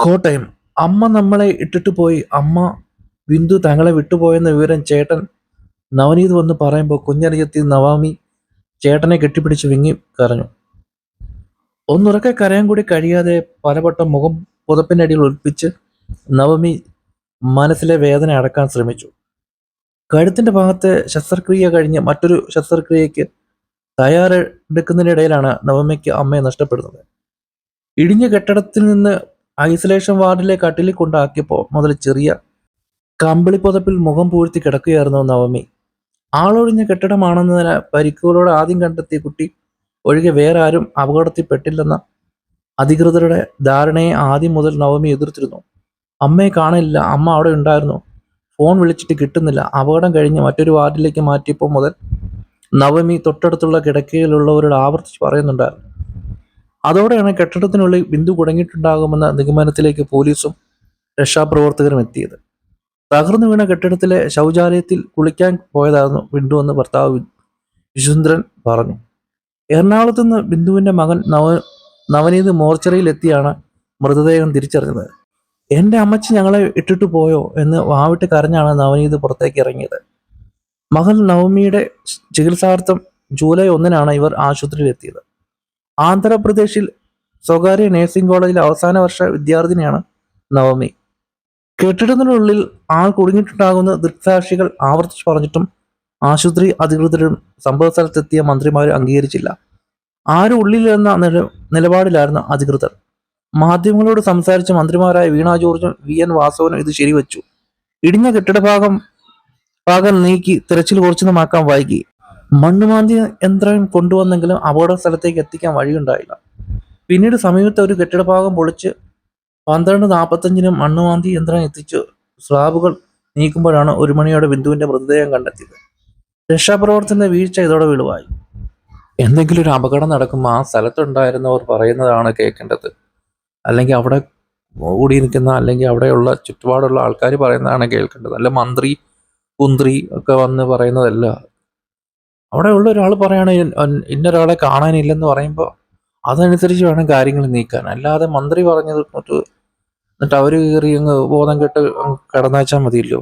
കോട്ടയം. അമ്മ നമ്മളെ ഇട്ടിട്ട് പോയി. അമ്മ ബിന്ദു തങ്ങളെ വിട്ടുപോയെന്ന വിവരം ചേട്ടൻ നവനീത് വന്ന് പറയുമ്പോൾ കുഞ്ഞറിയത്തി നവാമി ചേട്ടനെ കെട്ടിപ്പിടിച്ച് വിങ്ങി കരഞ്ഞു. ഒന്നുറക്കെ കരയാൻ കൂടി കഴിയാതെ പലവട്ടം മുഖം പുതപ്പിനടിയിൽ ഒളിപ്പിച്ച് നവമി മനസ്സിലെ വേദന അടക്കാൻ ശ്രമിച്ചു. കഴുത്തിന്റെ ഭാഗത്തെ ശസ്ത്രക്രിയ കഴിഞ്ഞ് മറ്റൊരു ശസ്ത്രക്രിയയ്ക്ക് തയ്യാറെടുക്കുന്നതിനിടയിലാണ് നവമിക്ക് അമ്മയെ നഷ്ടപ്പെടുന്നത്. ഇടിഞ്ഞ കെട്ടിടത്തിൽ നിന്ന് ഐസൊലേഷൻ വാർഡിലെ കട്ടിലിൽ കൊണ്ടാക്കിയപ്പോൾ മുതൽ ചെറിയ കമ്പിളി പുതപ്പിൽ മുഖം പൂഴ്ത്തി കിടക്കുകയായിരുന്നു നവമി. ആളൊഴിഞ്ഞ കെട്ടിടമാണെന്നതിന് പരിക്കുകളോട് ആദ്യം കണ്ടെത്തിയ കുട്ടി ഒഴികെ വേറെ ആരും അപകടത്തിൽപ്പെട്ടില്ലെന്ന അധികൃതരുടെ ധാരണയെ ആദ്യം മുതൽ നവമി എതിർത്തിരുന്നു. അമ്മയെ കാണില്ല അമ്മ അവിടെ ഉണ്ടായിരുന്നു. ഫോൺ വിളിച്ചിട്ട് കിട്ടുന്നില്ല. അപകടം കഴിഞ്ഞ് മറ്റൊരു വാർഡിലേക്ക് മാറ്റിയപ്പോൾ മുതൽ നവമി തൊട്ടടുത്തുള്ള കിടക്കയിലുള്ളവരോട് ആവർത്തിച്ച് പറയുന്നുണ്ടായിരുന്നു അതോടെയാണ് കെട്ടിടത്തിനുള്ളിൽ ബിന്ദു കുടങ്ങിയിട്ടുണ്ടാകുമെന്ന നിഗമനത്തിലേക്ക് പോലീസും രക്ഷാപ്രവർത്തകരും എത്തിയത്. തകർന്നു വീണ കെട്ടിടത്തിലെ ശൗചാലയത്തിൽ കുളിക്കാൻ പോയതായിരുന്നു ബിന്ദു എന്ന് ഭർത്താവ് വിശുന്ദ്രൻ പറഞ്ഞു. എറണാകുളത്ത് നിന്ന് ബിന്ദുവിന്റെ മകൻ നവ നവനീത് മോർച്ചറിയിൽ എത്തിയാണ് മൃതദേഹം തിരിച്ചറിഞ്ഞത്. എന്റെ അമ്മച്ചി ഞങ്ങളെ ഇട്ടിട്ട് പോയോ? എന്ന് വാവിട്ട് കരഞ്ഞാണ് നവനീത് പുറത്തേക്ക് ഇറങ്ങിയത്. മകൾ നവമിയുടെ ചികിത്സാർത്ഥം ജൂലൈ ഒന്നിനാണ് ഇവർ ആശുപത്രിയിൽ എത്തിയത് ആന്ധ്രാപ്രദേശിൽ സ്വകാര്യ നഴ്സിംഗ് കോളേജിലെ അവസാന വർഷ വിദ്യാർത്ഥിനിയാണ് നവമി. കെട്ടിടത്തിനുള്ളിൽ ആൾ കുടുങ്ങിയിട്ടുണ്ടാകുന്ന ദൃക്സാക്ഷികൾ ആവർത്തിച്ച് പറഞ്ഞിട്ടും ആശുപത്രി അധികൃതരും സംഭവ സ്ഥലത്തെത്തിയ മന്ത്രിമാരും അംഗീകരിച്ചില്ല. ആരും ഉള്ളിലെന്ന നില നിലപാടിലായിരുന്നു അധികൃതർ. മാധ്യമങ്ങളോട് സംസാരിച്ച മന്ത്രിമാരായ വീണ ജോർജും വി എൻ വാസവനും ഇത് ശരിവച്ചു. ഇടിഞ്ഞ കെട്ടിടഭാഗം ഭാഗം നീക്കി തിരച്ചിൽ കുറച്ചു കുറച്ചൊന്നുമാക്കാൻ വൈകി. മണ്ണുമാന്തി യന്ത്രം കൊണ്ടുവന്നെങ്കിലും അപകട സ്ഥലത്തേക്ക് എത്തിക്കാൻ വഴിയുണ്ടായില്ല. പിന്നീട് സമീപത്തെ ഒരു കെട്ടിടഭാഗം പൊളിച്ച് പന്ത്രണ്ട് നാൽപ്പത്തഞ്ചിന് മണ്ണുമാന്തി യന്ത്രം എത്തിച്ച്. സ്ലാബുകൾ നീക്കുമ്പോഴാണ് ഒരു മണിയോടെ ബിന്ദുവിന്റെ മൃതദേഹം കണ്ടെത്തിയത്. രക്ഷാപ്രവർത്തന വീഴ്ച ഇതോടെ വെളിവായി. എന്തെങ്കിലും ഒരു അപകടം നടക്കുമ്പോൾ ആ സ്ഥലത്തുണ്ടായിരുന്നവർ പറയുന്നതാണ് കേൾക്കേണ്ടത്. അല്ലെങ്കിൽ അവിടെ കൂടി നിൽക്കുന്ന അല്ലെങ്കിൽ അവിടെയുള്ള ചുറ്റുപാടുള്ള ആൾക്കാർ പറയുന്നതാണ് കേൾക്കേണ്ടത്. അല്ല മന്ത്രി കുന്ത്രി ഒക്കെ വന്ന് പറയുന്നതല്ല. അവിടെ ഉള്ള ഒരാൾ പറയാണ് ഇന്നൊരാളെ കാണാനില്ലെന്ന് പറയുമ്പോൾ അതനുസരിച്ച് വേണം കാര്യങ്ങൾ നീക്കാൻ. അല്ലാതെ മന്ത്രി പറഞ്ഞത് എന്നിട്ട് അവർ കയറി അങ്ങ് ബോധം കെട്ട് കിടന്നാച്ചാൽ മതിയല്ലോ.